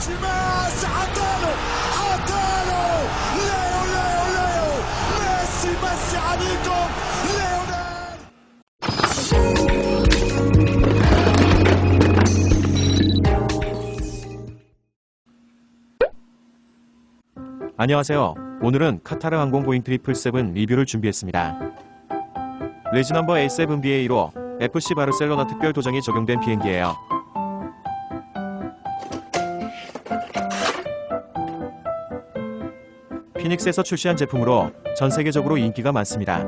Messi عداله عداله ليو ليو ليو ميسي ميسي عليكم ليونيل 안녕하세요. 오늘은 카타르 항공 보잉 777 리뷰를 준비했습니다. 레지 넘버 A7BA로 FC 바르셀로나 특별 도장이 적용된 비행기예요. 피닉스에서 출시한 제품으로 전 세계적으로 인기가 많습니다.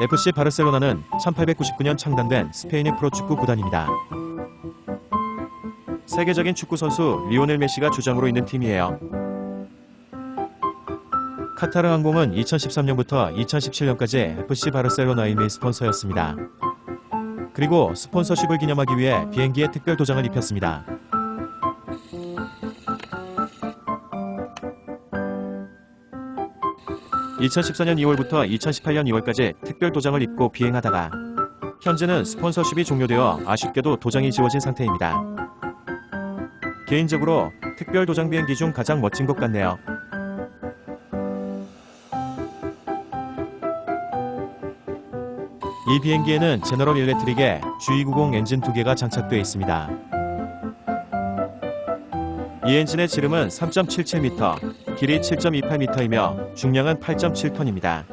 FC 바르셀로나는 1899년 창단된 스페인의 프로축구 구단입니다. 세계적인 축구 선수 리오넬 메시가 주장으로 있는 팀이에요. 카타르 항공은 2013년부터 2017년까지 FC 바르셀로나의 메인 스폰서였습니다. 그리고 스폰서십을 기념하기 위해 비행기에 특별 도장을 입혔습니다. (2014년 2월부터 2018년 2월까지) 특별 도장을 입고 비행하다가 현재는 스폰서십이 종료되어 아쉽게도 도장이 지워진 상태입니다. 개인적으로 특별 도장 비행기 중 가장 멋진 것 같네요. 이 비행기에는 제너럴 일렉트릭의 G290 엔진 두 개가 장착되어 있습니다. 이 엔진의 지름은 3.77m, 길이 7.28m이며 중량은 8.7톤입니다.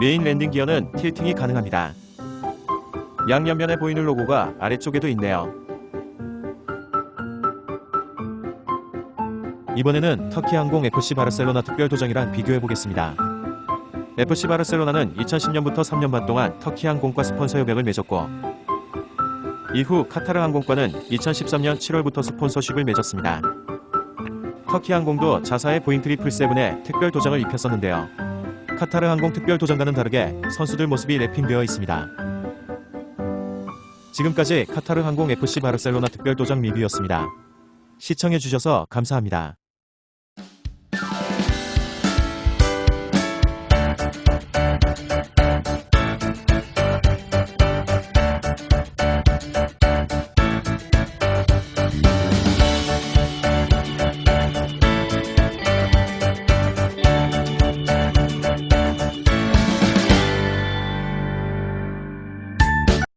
메인 랜딩 기어는 틸팅이 가능합니다. 양옆면에 보이는 로고가 아래쪽에도 있네요. 이번에는 터키 항공 FC 바르셀로나 특별 도장이랑 비교해 보겠습니다. FC 바르셀로나는 2010년부터 3년 반 동안 터키 항공과 스폰서 협약을 맺었고 이후 카타르 항공과는 2013년 7월부터 스폰서십을 맺었습니다. 터키 항공도 자사의 보잉 777에 특별 도장을 입혔었는데요. 카타르 항공 특별 도장과는 다르게 선수들 모습이 랩핑되어 있습니다. 지금까지 카타르 항공 FC 바르셀로나 특별 도장 리뷰였습니다. 시청해주셔서 감사합니다.